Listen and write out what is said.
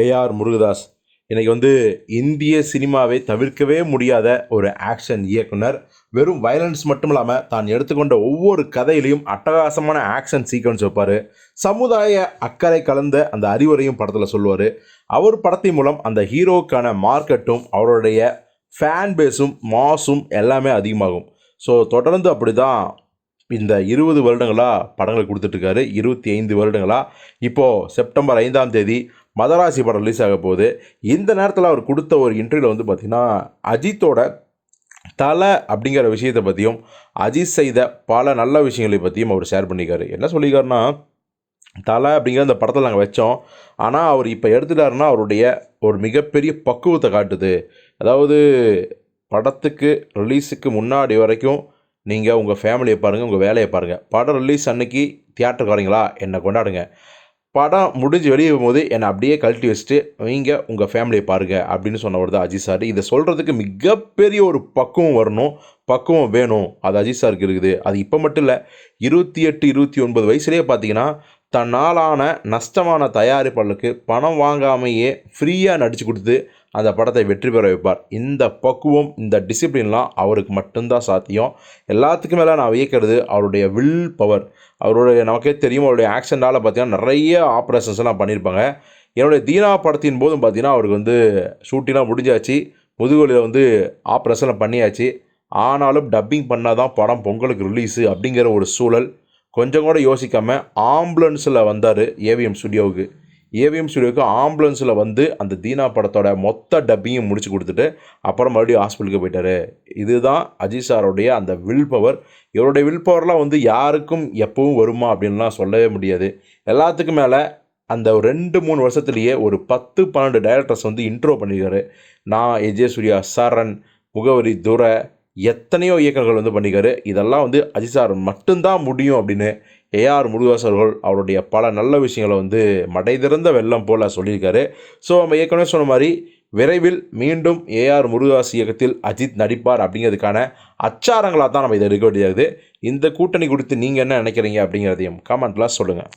AR Murugadoss. இன்றைக்கி வந்து இந்திய சினிமாவை தவிர்க்கவே முடியாத ஒரு ஆக்ஷன் இயக்குனர். வெறும் வயலன்ஸ் மட்டும் இல்லாமல் தான் எடுத்துக்கொண்ட ஒவ்வொரு கதையிலையும் அட்டகாசமான ஆக்ஷன் சீக்வன்ஸ் வைப்பார். சமுதாய அக்கறை கலந்த அந்த அறிவுரையும் படத்தில் சொல்லுவார். அவர் படத்தின் மூலம் அந்த ஹீரோக்கான மார்க்கெட்டும் அவருடைய ஃபேன் பேஸும் மாஸும் எல்லாமே அதிகமாகும். ஸோ தொடர்ந்து அப்படி தான் இந்த இருபது வருடங்களாக படங்கள் கொடுத்துட்ருக்காரு இருபத்தி ஐந்து வருடங்களாக இப்போது செப்டம்பர் ஐந்தாம் தேதி மதராசி படம் ரிலீஸ் ஆக போகுது. இந்த நேரத்தில் அவர் கொடுத்த ஒரு இன்டர்வியூவில் வந்து பார்த்திங்கன்னா அஜித்தோட தலை அப்படிங்கிற விஷயத்தை பற்றியும் அஜித் செய்த பல நல்ல விஷயங்களை பற்றியும் அவர் ஷேர் பண்ணியிருக்காரு. என்ன சொல்லியிருக்காருன்னா தலை அப்படிங்கிற அந்த படத்தில் நாங்கள் வச்சோம். ஆனால் அவர் இப்போ எடுத்துட்டாருன்னா அவருடைய ஒரு மிகப்பெரிய பக்குவத்தை காட்டுது. அதாவது படத்துக்கு ரிலீஸுக்கு முன்னாடி வரைக்கும் நீங்கள் உங்கள் ஃபேமிலியை பாருங்கள் உங்கள் வேலையை பாருங்கள் படம் ரிலீஸ் அன்னைக்கு தியேட்டருக்கு வரீங்களா? என்னை கொண்டாடுங்க. படம் முடிஞ்சு வெளியே போகும்போது என்னை அப்படியே கழட்டி வச்சுட்டு நீங்கள் உங்கள் ஃபேமிலியை பாருங்கள் அப்படின்னு சொன்னவர் தான் அஜித் சார். இதை சொல்கிறதுக்கு மிகப்பெரிய ஒரு பக்குவம் வரணும் பக்குவம் வேணும். அது அஜித் சாருக்கு இருக்குது. அது இப்போ மட்டும் இல்லை இருபத்தி எட்டு இருபத்தி ஒன்பது வயசுலேயே பார்த்தீங்கன்னா தன்னாலான நஷ்டமான தயாரிப்பாளருக்கு பணம் வாங்காமையே ஃப்ரீயாக நடித்து கொடுத்து அந்த படத்தை வெற்றி பெற வைப்பார். இந்த பக்குவம் இந்த டிசிப்ளின்லாம் அவருக்கு மட்டும்தான் சாத்தியம். எல்லாத்துக்கும் மேலே நான் வியக்கிறது அவருடைய வில் பவர் அவருடைய நமக்கே தெரியும் அவருடைய ஆக்ஷனால் பார்த்தீங்கன்னா நிறைய ஆப்ரேஷன்ஸ்லாம் பண்ணியிருப்பாங்க என்னுடைய தீனா படத்தின் போதும் பார்த்தீங்கன்னா அவருக்கு வந்து ஷூட்டிங்லாம் முடிஞ்சாச்சு. முதுகொலியில் வந்து ஆப்ரேஷன்லாம் பண்ணியாச்சு. ஆனாலும் டப்பிங் பண்ணால் தான் படம் பொங்கலுக்கு ரிலீஸு அப்படிங்கிற ஒரு சூழல் கொஞ்சம் கூட யோசிக்காமல் ஆம்புலன்ஸில் வந்தார் ஏவிஎம் ஸ்டுடியோவுக்கு. ஏவிஎம் ஸ்டுடியோவுக்கு ஆம்புலன்ஸில் வந்து அந்த தீனா படத்தோட மொத்த டப்பிங்கும் முடிச்சு கொடுத்துட்டு அப்புறம் மறுபடியும் ஹாஸ்பிட்டலுக்கு போயிட்டார். இதுதான் அஜித் சாரோடைய அந்த வில் பவர். இவருடைய வில் பவர்லாம் வந்து யாருக்கும் எப்பவும் வருமா அப்படின்லாம் சொல்லவே முடியாது. எல்லாத்துக்கும் மேலே அந்த ரெண்டு மூணு வருஷத்துலேயே ஒரு பத்து பன்னெண்டு டைரக்டர்ஸ் வந்து இன்ட்ரோ பண்ணியிருக்காரு நான் எஜே சூர்யா சரண் முகவரி துரை எத்தனையோ இயக்கங்கள் வந்து பண்ணிக்காரு. இதெல்லாம் வந்து அஜித் சார் மட்டும்தான் முடியும் அப்படின்னு ஏஆர் முருகாஸ் அவர்கள் அவருடைய பல நல்ல விஷயங்களை வந்து மடை திறந்த வெள்ளம் போல் சொல்லியிருக்காரு. ஸோ நம்ம ஏற்கனவே சொன்ன மாதிரி விரைவில் மீண்டும் ஏஆர் முருகாஸ் இயக்கத்தில் அஜித் நடிப்பார் அப்படிங்கிறதுக்கான அச்சாரங்களாக தான் நம்ம இதை எடுக்க வேண்டியது. இந்த கூட்டணி குறித்து நீங்கள் என்ன நினைக்கிறீங்க அப்படிங்கிறதையும் கமெண்ட்லாம் சொல்லுங்கள்